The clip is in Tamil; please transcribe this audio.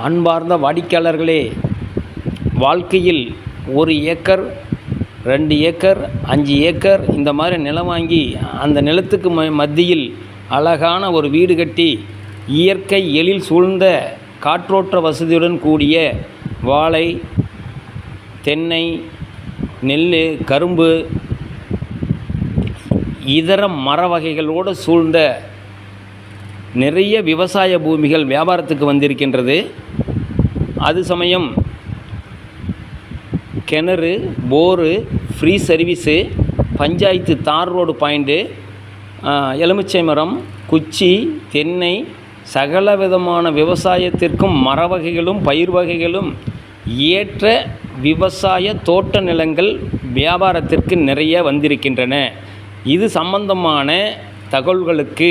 அன்பார்ந்த வாடிக்கையாளர்களே வாழ்க்கையில் ஒரு ஏக்கர் ரெண்டு ஏக்கர் அஞ்சு ஏக்கர் இந்த மாதிரி நிலம் வாங்கி அந்த நிலத்துக்கு ம மத்தியில் அழகான ஒரு வீடு கட்டி இயற்கை எழில் சூழ்ந்த காற்றோட்ட வசதியுடன் கூடிய வாழை தென்னை நெல் கரும்பு இதர மர வகைகளோடு சூழ்ந்த நிறைய விவசாய பூமிகள் வியாபாரத்துக்கு வந்திருக்கின்றது. அது சமயம் கிணறு போரு ஃப்ரீ சர்வீஸு பஞ்சாயத்து தார் ரோடு பாயிண்ட்டு எலுமிச்சை மரம் குச்சி தென்னை சகல விதமான விவசாயத்திற்கும் மர வகைகளும் பயிர் வகைகளும் ஏற்ற விவசாய தோட்ட நிலங்கள் வியாபாரத்திற்கு நிறைய வந்திருக்கின்றன. இது சம்பந்தமான தகவல்களுக்கு